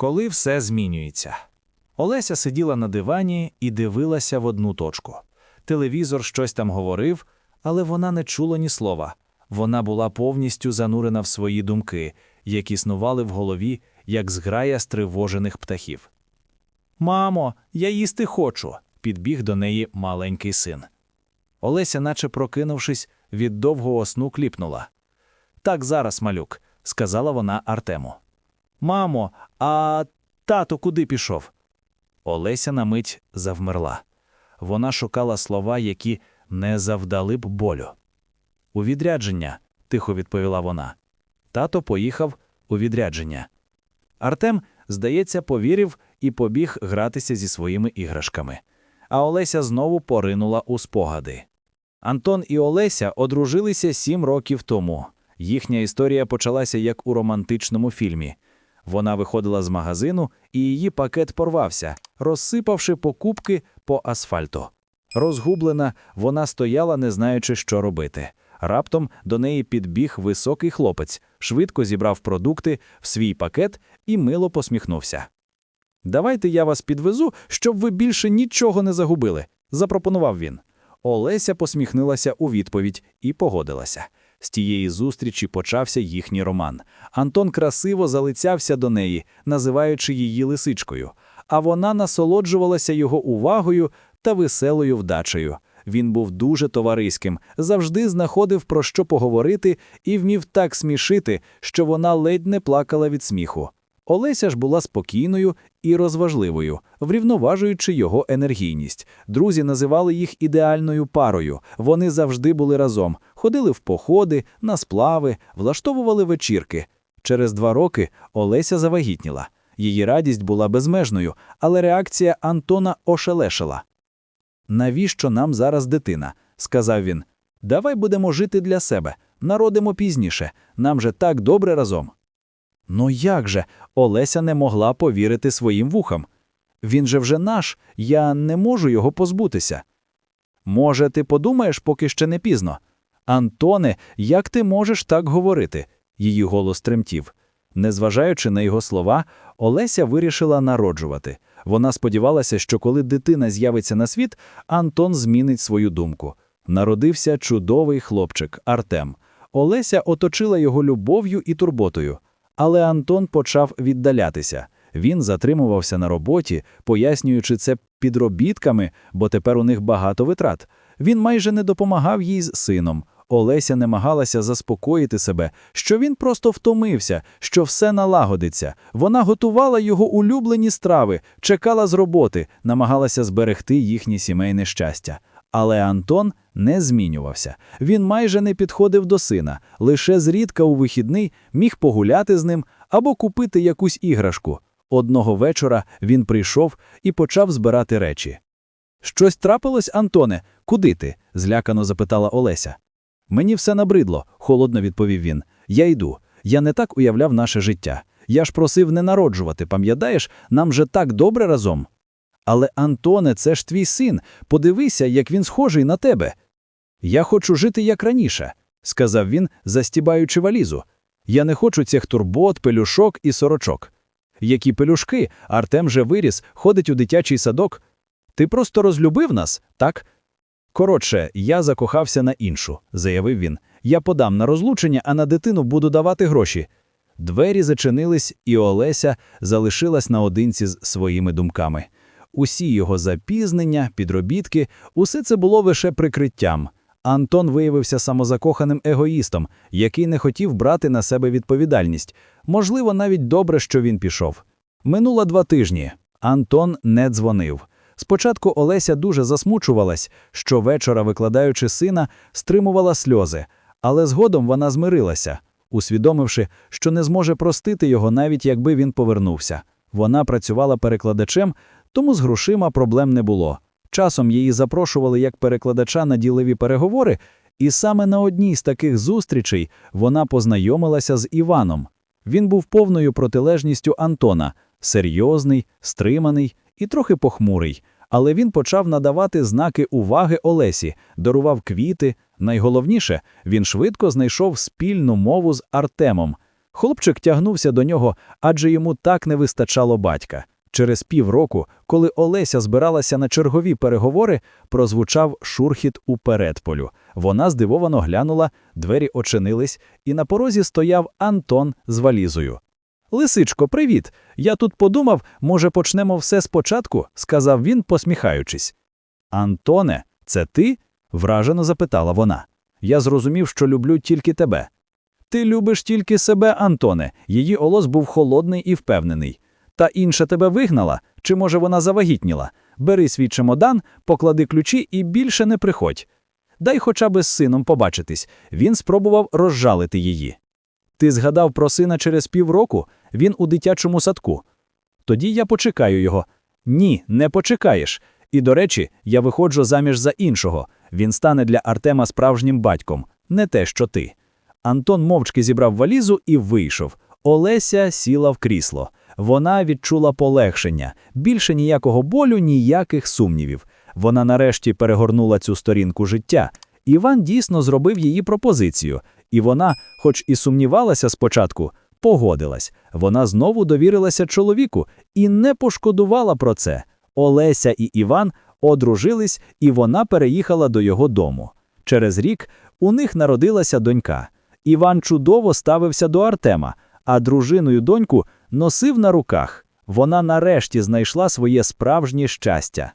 Коли все змінюється. Олеся сиділа на дивані і дивилася в одну точку. Телевізор щось там говорив, але вона не чула ні слова. Вона була повністю занурена в свої думки, які снували в голові, як зграя стривожених птахів. Мамо, я їсти хочу, підбіг до неї маленький син. Олеся, наче прокинувшись, від довгого сну кліпнула. Так зараз, малюк, сказала вона Артему. Мамо, а тато куди пішов? Олеся на мить завмерла. Вона шукала слова, які не завдали б болю. У відрядження, тихо відповіла вона. Тато поїхав у відрядження. Артем, здається, повірив і побіг гратися зі своїми іграшками. А Олеся знову поринула у спогади. Антон і Олеся одружилися сім років тому. Їхня історія почалася як у романтичному фільмі. Вона виходила з магазину, і її пакет порвався, розсипавши покупки по асфальту. Розгублена, вона стояла, не знаючи, що робити. Раптом до неї підбіг високий хлопець, швидко зібрав продукти в свій пакет і мило посміхнувся. Давайте я вас підвезу, щоб ви більше нічого не загубили, запропонував він. Олеся посміхнулася у відповідь і погодилася. З тієї зустрічі почався їхній роман. Антон красиво залицявся до неї, називаючи її лисичкою, а вона насолоджувалася його увагою та веселою вдачею. Він був дуже товариським, завжди знаходив про що поговорити і вмів так смішити, що вона ледь не плакала від сміху. Олеся ж була спокійною і розважливою, врівноважуючи його енергійність. Друзі називали їх ідеальною парою. Вони завжди були разом, ходили в походи, на сплави, влаштовували вечірки. Через два роки Олеся завагітніла. Її радість була безмежною, але реакція Антона ошелешила. Навіщо нам зараз дитина? сказав він. Давай будемо жити для себе, народимо пізніше, нам же так добре разом. Ну як же? Олеся не могла повірити своїм вухам. Він же вже наш, я не можу його позбутися. Може, ти подумаєш, поки ще не пізно. Антоне, як ти можеш так говорити? Її голос тремтів. Незважаючи на його слова, Олеся вирішила народжувати. Вона сподівалася, що коли дитина з'явиться на світ, Антон змінить свою думку. Народився чудовий хлопчик Артем. Олеся оточила його любов'ю і турботою. Але Антон почав віддалятися. Він затримувався на роботі, пояснюючи це підробітками, бо тепер у них багато витрат. Він майже не допомагав їй з сином. Олеся намагалася заспокоїти себе, що він просто втомився, що все налагодиться. Вона готувала його улюблені страви, чекала з роботи, намагалася зберегти їхнє сімейне щастя. Але Антон не змінювався. Він майже не підходив до сина, лише зрідка у вихідний міг погуляти з ним або купити якусь іграшку. Одного вечора він прийшов і почав збирати речі. Щось трапилось, Антоне, куди ти? злякано запитала Олеся. Мені все набридло, холодно відповів він. Я йду. Я не так уявляв наше життя. Я ж просив не народжувати, пам'ятаєш, нам же так добре разом. Але, Антоне, це ж твій син. Подивися, як він схожий на тебе. Я хочу жити як раніше, сказав він, застібаючи валізу. Я не хочу цих турбот, пелюшок і сорочок. Які пелюшки, Артем же виріс, ходить у дитячий садок. Ти просто розлюбив нас, так? Коротше, я закохався на іншу, заявив він. Я подам на розлучення, а на дитину буду давати гроші. Двері зачинились, і Олеся залишилась наодинці з своїми думками. Усі його запізнення, підробітки, усе це було лише прикриттям. Антон виявився самозакоханим егоїстом, який не хотів брати на себе відповідальність. Можливо, навіть добре, що він пішов. Минуло два тижні. Антон не дзвонив. Спочатку Олеся дуже засмучувалась, що вечора, викладаючи сина, стримувала сльози, але згодом вона змирилася, усвідомивши, що не зможе простити його, навіть якби він повернувся. Вона працювала перекладачем, тому з грошима проблем не було. Часом її запрошували як перекладача на ділові переговори, і саме на одній з таких зустрічей вона познайомилася з Іваном. Він був повною протилежністю Антона, серйозний, стриманий і трохи похмурий, але він почав надавати знаки уваги Олесі, дарував квіти. Найголовніше, він швидко знайшов спільну мову з Артемом. Хлопчик тягнувся до нього, адже йому так не вистачало батька. Через півроку, коли Олеся збиралася на чергові переговори, прозвучав шурхіт у передполю. Вона здивовано глянула, двері очинились, і на порозі стояв Антон з валізою. Лисичко, привіт! Я тут подумав, може, почнемо все спочатку, сказав він, посміхаючись. Антоне, це ти? вражено запитала вона. Я зрозумів, що люблю тільки тебе. Ти любиш тільки себе, Антоне. Її голос був холодний і впевнений. Та інша тебе вигнала, чи може вона завагітніла? Бери свій чемодан, поклади ключі і більше не приходь. Дай хоча б з сином побачитись. Він спробував розжалити її. Ти згадав про сина через півроку, він у дитячому садку. Тоді я почекаю його. Ні, не почекаєш. І, до речі, я виходжу заміж за іншого. Він стане для Артема справжнім батьком, не те, що ти. Антон мовчки зібрав валізу і вийшов. Олеся сіла в крісло. Вона відчула полегшення, більше ніякого болю, ніяких сумнівів. Вона нарешті перегорнула цю сторінку життя. Іван дійсно зробив її пропозицію, і вона, хоч і сумнівалася спочатку, погодилась. Вона знову довірилася чоловіку і не пошкодувала про це. Олеся і Іван одружились, і вона переїхала до його дому. Через рік у них народилася донька. Іван чудово ставився до Артема, а дружину й доньку носив на руках. Вона нарешті знайшла своє справжнє щастя.